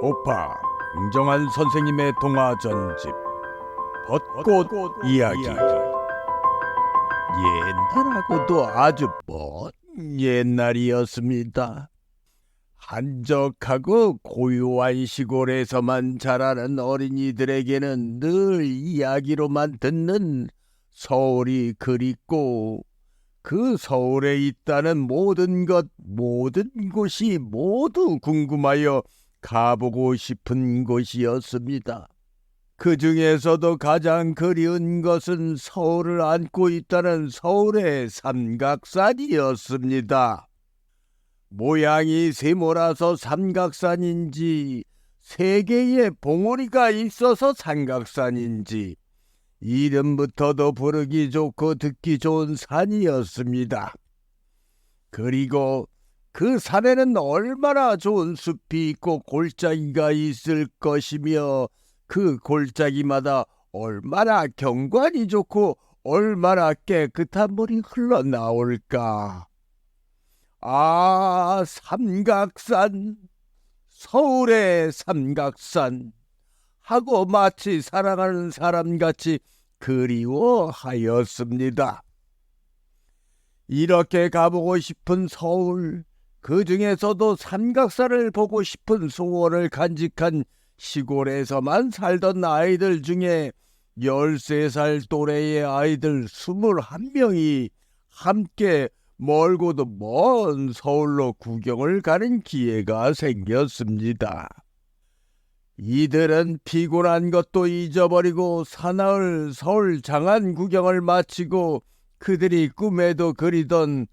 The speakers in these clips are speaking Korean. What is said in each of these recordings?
오파 긍정한 선생님의 동화 전집 벚꽃 이야기 옛날하고도 아주 먼 옛날이었습니다. 한적하고 고요한 시골에서만 자라는 어린이들에게는 늘 이야기로만 듣는 서울이 그립고 그 서울에 있다는 모든 것, 모든 곳이 모두 궁금하여 가보고 싶은 곳이었습니다. 그 중에서도 가장 그리운 것은 서울을 안고 있다는 서울의 삼각산이었습니다. 모양이 세모라서 삼각산인지 세 개의 봉우리가 있어서 삼각산인지 이름부터도 부르기 좋고 듣기 좋은 산이었습니다. 그리고 그 산에는 얼마나 좋은 숲이 있고 골짜기가 있을 것이며 그 골짜기마다 얼마나 경관이 좋고 얼마나 깨끗한 물이 흘러나올까. 아, 삼각산, 서울의 삼각산. 하고 마치 사랑하는 사람같이 그리워하였습니다. 이렇게 가보고 싶은 서울, 그 중에서도 삼각산을 보고 싶은 소원을 간직한 시골에서만 살던 아이들 중에 13살 또래의 아이들 21명이 함께 멀고도 먼 서울로 구경을 가는 기회가 생겼습니다. 이들은 피곤한 것도 잊어버리고 사나흘 서울 장안 구경을 마치고 그들이 꿈에도 그리던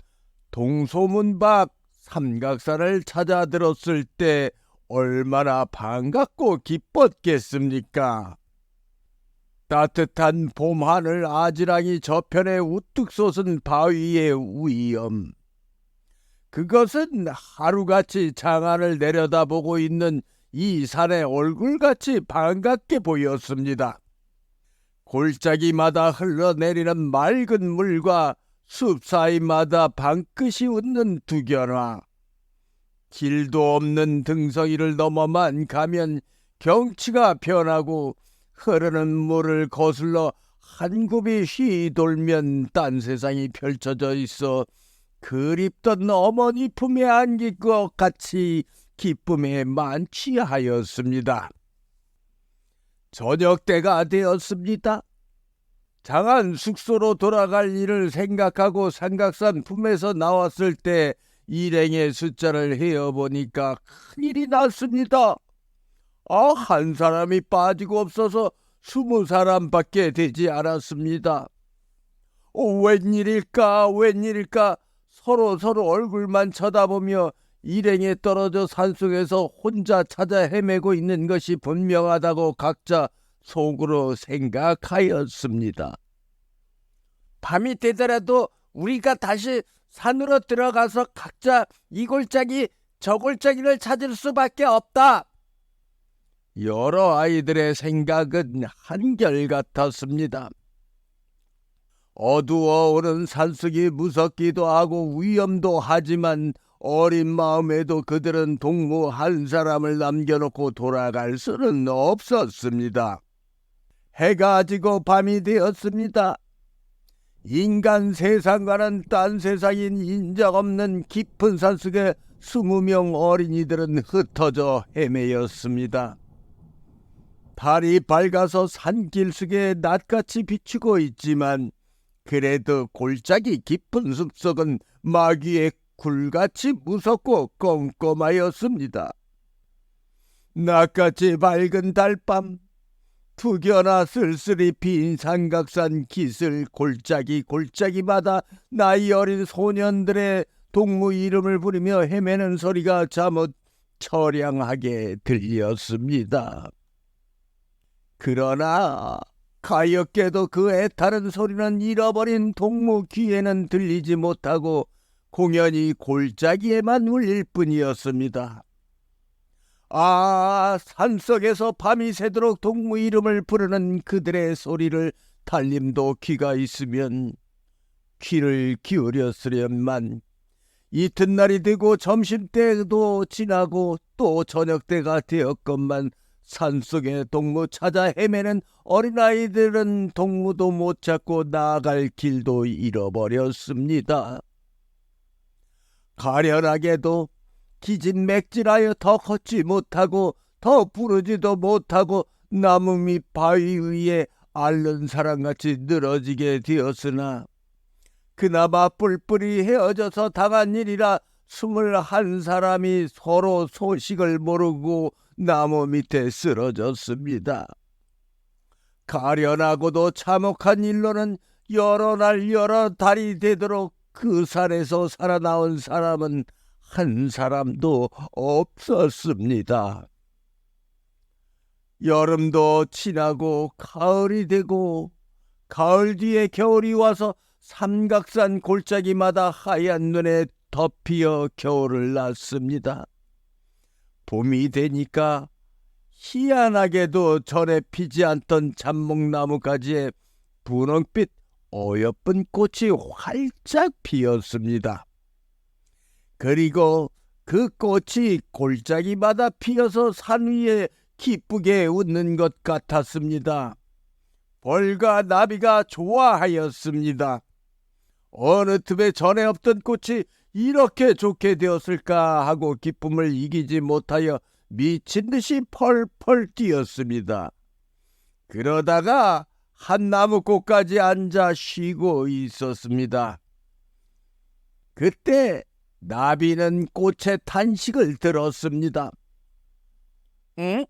동소문 밖 삼각산을 찾아 들었을 때 얼마나 반갑고 기뻤겠습니까? 따뜻한 봄 하늘 아지랑이 저편에 우뚝 솟은 바위의 위엄. 그것은 하루같이 장안을 내려다보고 있는 이 산의 얼굴같이 반갑게 보였습니다. 골짜기마다 흘러내리는 맑은 물과 숲 사이마다 방긋이 웃는 두견화. 길도 없는 등성이를 넘어만 가면 경치가 변하고 흐르는 물을 거슬러 한 굽이 휘돌면 딴 세상이 펼쳐져 있어 그립던 어머니 품에 안길 것 같이 기쁨에 만취하였습니다. 저녁 때가 되었습니다. 장안 숙소로 돌아갈 일을 생각하고 삼각산 품에서 나왔을 때 일행의 숫자를 헤어보니까 큰일이 났습니다. 아, 한 사람이 빠지고 없어서 스무 사람밖에 되지 않았습니다. 어, 웬일일까, 웬일일까, 서로 서로 얼굴만 쳐다보며 일행에 떨어져 산속에서 혼자 찾아 헤매고 있는 것이 분명하다고 각자 속으로 생각하였습니다. 밤이 되더라도 우리가 다시 산으로 들어가서 각자 이 골짜기 저 골짜기를 찾을 수밖에 없다. 여러 아이들의 생각은 한결같았습니다. 어두워 오는 산속이 무섭기도 하고 위험도 하지만 어린 마음에도 그들은 동무 한 사람을 남겨놓고 돌아갈 수는 없었습니다. 해가 지고 밤이 되었습니다. 인간 세상과는 딴 세상인 인적 없는 깊은 산속에 스무 명 어린이들은 흩어져 헤매였습니다. 달이 밝아서 산길 속에 낯같이 비추고 있지만 그래도 골짜기 깊은 숲속은 마귀의 굴같이 무섭고 꼼꼼하였습니다. 낮같이 밝은 달밤, 투겨나 쓸쓸히 빈 삼각산 기슬 골짜기 골짜기마다 나이 어린 소년들의 동무 이름을 부르며 헤매는 소리가 잠옷 처량하게 들렸습니다. 그러나 가엾게도 그 애타른 소리는 잃어버린 동무 귀에는 들리지 못하고 공연히 골짜기에만 울릴 뿐이었습니다. 아, 산속에서 밤이 새도록 동무 이름을 부르는 그들의 소리를 달림도 귀가 있으면 귀를 기울였으련만 이튿날이 되고 점심때도 지나고 또 저녁때가 되었건만 산속에 동무 찾아 헤매는 어린아이들은 동무도 못 찾고 나아갈 길도 잃어버렸습니다. 가련하게도 기진맥진하여 더 걷지 못하고 더 부르지도 못하고 나무 밑 바위 위에 앓는 사람같이 늘어지게 되었으나 그나마 뿔뿔이 헤어져서 당한 일이라 스물한 사람이 서로 소식을 모르고 나무 밑에 쓰러졌습니다. 가련하고도 참혹한 일로는 여러 날 여러 달이 되도록 그 산에서 살아나온 사람은 한 사람도 없었습니다. 여름도 지나고 가을이 되고 가을 뒤에 겨울이 와서 삼각산 골짜기마다 하얀 눈에 덮이어 겨울을 낳습니다. 봄이 되니까 희한하게도 전에 피지 않던 잡목나무 가지에 분홍빛 어여쁜 꽃이 활짝 피었습니다. 그리고 그 꽃이 골짜기마다 피어서 산 위에 기쁘게 웃는 것 같았습니다. 벌과 나비가 좋아하였습니다. 어느 틈에 전에 없던 꽃이 이렇게 좋게 되었을까 하고 기쁨을 이기지 못하여 미친 듯이 펄펄 뛰었습니다. 그러다가 한 나무꽃까지 앉아 쉬고 있었습니다. 그때 나비는 꽃의 탄식을 들었습니다. 응?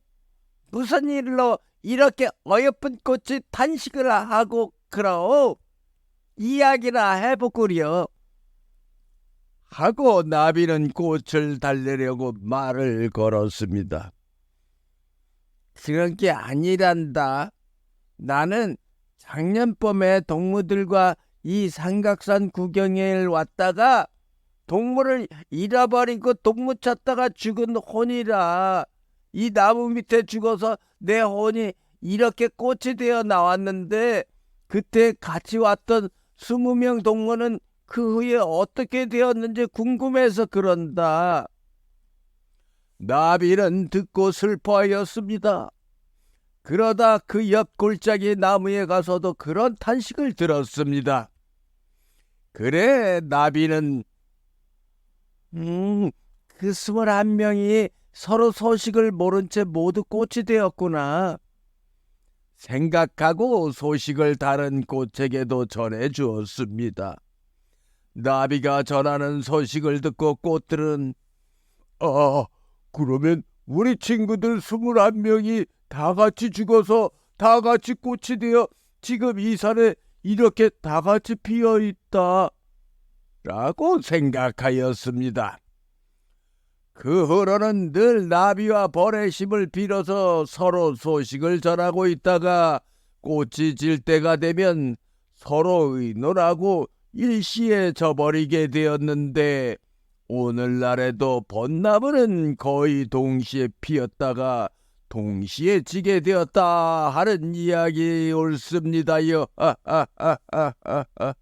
무슨 일로 이렇게 어여쁜 꽃이 탄식을 하고 그러? 이야기나 해보구려. 하고 나비는 꽃을 달래려고 말을 걸었습니다. 그런 게 아니란다. 나는 작년 봄에 동무들과 이 삼각산 구경에 왔다가 동물을 잃어버리고 동무 찾다가 죽은 혼이라 이 나무 밑에 죽어서 내 혼이 이렇게 꽃이 되어 나왔는데 그때 같이 왔던 스무 명 동무는 그 후에 어떻게 되었는지 궁금해서 그런다. 나비는 듣고 슬퍼하였습니다. 그러다 그 옆 골짜기 나무에 가서도 그런 탄식을 들었습니다. 그래, 나비는, 음, 그 스물한 명이 서로 소식을 모른 채 모두 꽃이 되었구나. 생각하고 소식을 다른 꽃에게도 전해 주었습니다. 나비가 전하는 소식을 듣고 꽃들은 아, 그러면 우리 친구들 스물한 명이 다 같이 죽어서 다 같이 꽃이 되어 지금 이 산에 이렇게 다 같이 피어 있다. 라고 생각하였습니다. 그 후로는 늘 나비와 벌의 힘을 빌어서 서로 소식을 전하고 있다가 꽃이 질 때가 되면 서로 의논하고 일시에 져버리게 되었는데 오늘날에도 벚나무는 거의 동시에 피었다가 동시에 지게 되었다 하는 이야기 옳습니다요. 아, 아, 아.